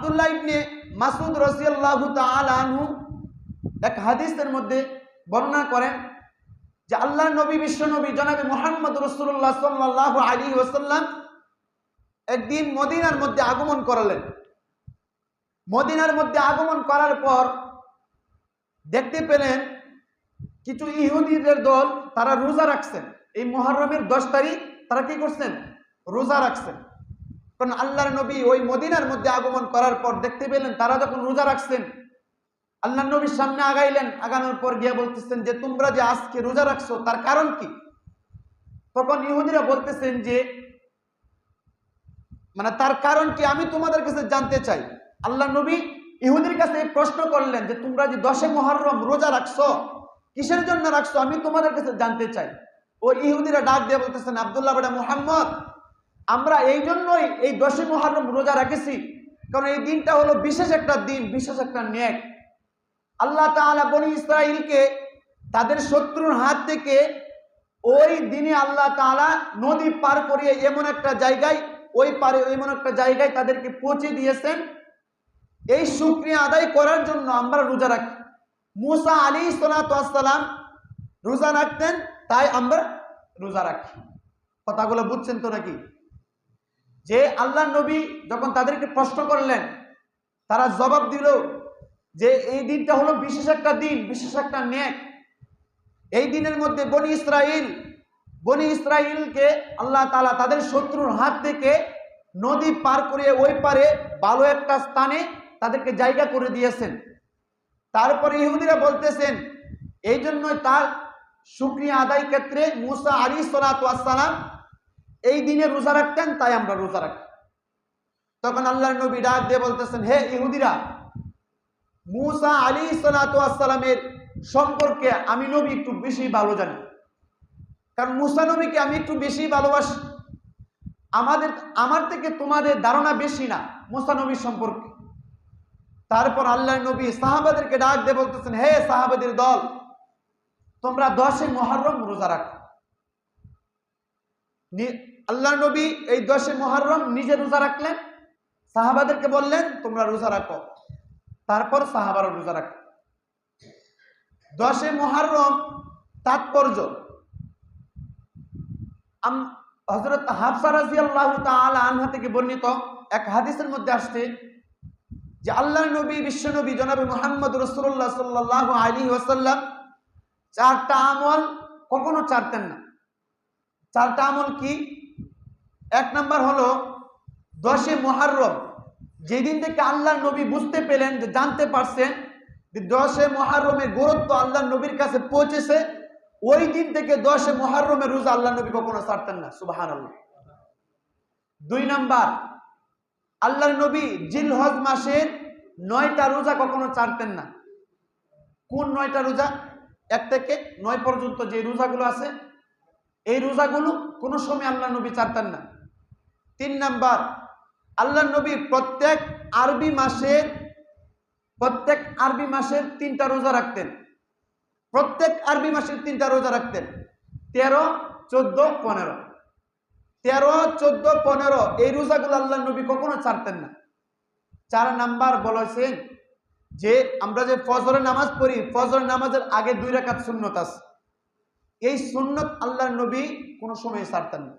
আবদুল্লাহ ইবনে মাসুদ রসিয়াল্লাহু আনহু এক হাদিসের মধ্যে বর্ণনা করেন যে আল্লাহ নবী, বিশ্ব নবী জনাবি মোহাম্মদ রসুল্লাহ সাল্লাহ আলী ওসাল্লাম একদিন মদিনার মধ্যে আগমন করালেন। মদিনার মধ্যে আগমন করার পর দেখতে পেলেন কিছু ইহুদিদের দল তারা রোজা রাখছেন। এই মহরমের দশ তারিখ তারা কি করছেন? রোজা রাখছেন। কারণ আল্লাহর নবী ওই মদিনার মধ্যে আগমন করার পর দেখতে পেলেন, তারা যখন রোজা রাখছেন আল্লাহ নবীর সামনে আগাইলেন, আগানোর পর গিয়ে বলতেছেন যে, তোমরা যে আজকে রোজা রাখছো, তার কারণ কি? তখন ইহুদিরা বলতেছেন যে মানে তার কারণ কি আমি তোমাদের কাছে জানতে চাই? আল্লাহ নবী ইহুদির কাছে প্রশ্ন করলেন যে, তোমরা যে দশে মহরম রোজা রাখছো, কিসের জন্য রাখছো? আমি তোমাদের কাছে জানতে চাই। ও ইহুদিরা ডাক দিয়ে বলতেছেন, আবদুল্লাহ মুহাম্মদ আমরা এই জন্যই এই দশে মহারম রোজা রাখেছি। কারণ এই দিনটা হলো বিশেষ একটা দিন, বিশেষ একটা ন্যাক। আল্লাহ তাআলা বনি ইসরাইলকে তাদের শত্রুর হাত থেকে ওই দিনে আল্লাহ তাআলা নদী পার করিয়ে এমন একটা জায়গায়, ওই পারে এমন একটা জায়গায় তাদেরকে পৌঁছে দিয়েছেন। এই শুক্রিয়া আদায় করার জন্য আমরা রোজা রাখি। মুসা আলী সালাম রোজা রাখতেন, তাই আমরা রোজা রাখি। কথাগুলো বুঝছেন তো নাকি? যে আল্লাহ নবী যখন তাদেরকে প্রশ্ন করলেন, তারা জবাব দিল যে এই দিনটা হলো বিশেষ একটা দিন, বিশেষ একটা ন্যাক এই দিনের মধ্যে বনি ইসরাইল, বনি ইসরাইলকে আল্লাহ তালা তাদের শত্রুর হাত থেকে নদী পার করে ওই পারে ভালো একটা স্থানে তাদেরকে জায়গা করে দিয়েছেন। তারপরে ইহুদিরা বলতেছেন, এই জন্যই তার শুক্রিয়া আদায় ক্ষেত্রে মুসা আলী সালাম এই দিনে রোজা রাখতেন, তাই আমরা রোজা রাখি। তখন আল্লাহ নবী ডাক দিয়ে বলতেছেন, হে ইহুদিরা, মুসা আলী সালাতামের সম্পর্কে আমি নবী একটু বেশি ভালো জানি। কারণ মুসা নবীকে আমি একটু বেশি ভালোবাসি। আমাদের, আমার থেকে তোমাদের ধারণা বেশি না মুসা নবীর সম্পর্কে। তারপর আল্লাহ নবী সাহাবাদেরকে ডাক দিয়ে বলতেছেন, হে সাহাবাদের দল, তোমরা দশে মহরম রোজা রাখো। আল্লাহ নবী এই দশে মহরম নিজে রোজা রাখলেন। সাহাবাদেরকে বললেন, তোমরা রোজা রাখো। তারপর সাহাবারা রোজা রাখো। দশে মহরম তাৎপর্য। হজরত হাফসা রাজি আল্লাহ আনহা থেকে বর্ণিত এক হাদিসের মধ্যে আসছে যে আল্লাহ নবী, বিশ্ব নবী জনাবি মোহাম্মদ রসুল্লাহ সাল্লাহ আলী ওসাল্লাম চারটা আমল কখনো চারতেন না। চারটা আমল কি? এক নাম্বার হলো দশে মহারম যেদিন থেকে আল্লাহ নবী বুঝতে পেলেন যে জানতে পারছেন যে দশে মহারমের গুরুত্ব আল্লাহ নবীর কাছে পৌঁছেছে, ওই দিন থেকে দশে মহারমের রোজা আল্লাহ নবী কখনো ছাড়তেন না। সুবাহান আল্লাহ দুই নাম্বার, আল্লাহর নবী জিলহজ মাসের নয়টা রোজা কখনো ছাড়তেন না। কোন নয়টা রোজা? এক থেকে নয় পর্যন্ত যে রোজাগুলো আছে, এই রোজাগুলো কোনো সময় আল্লাহ নবী ছাড়তেন না। তিন নাম্বার আল্লাহ নবী প্রত্যেক আরবি মাসের, প্রত্যেক আরবি মাসের তিনটা রোজা রাখতেন। প্রত্যেক আরবি মাসের তিনটা রোজা রাখতেন। তেরো, চোদ্দ, পনেরো। তেরো, চোদ্দ, পনেরো, এই রোজাগুলো আল্লাহ নবী কখনো ছাড়তেন না। চার নাম্বার বলেছেন যে, আমরা যে ফজরের নামাজ পড়ি, ফজরের নামাজের আগে দুই রাকাত সুন্নত আছে। এই সুন্নত আল্লাহ নবী কোনো সময় ছাড়তেন না।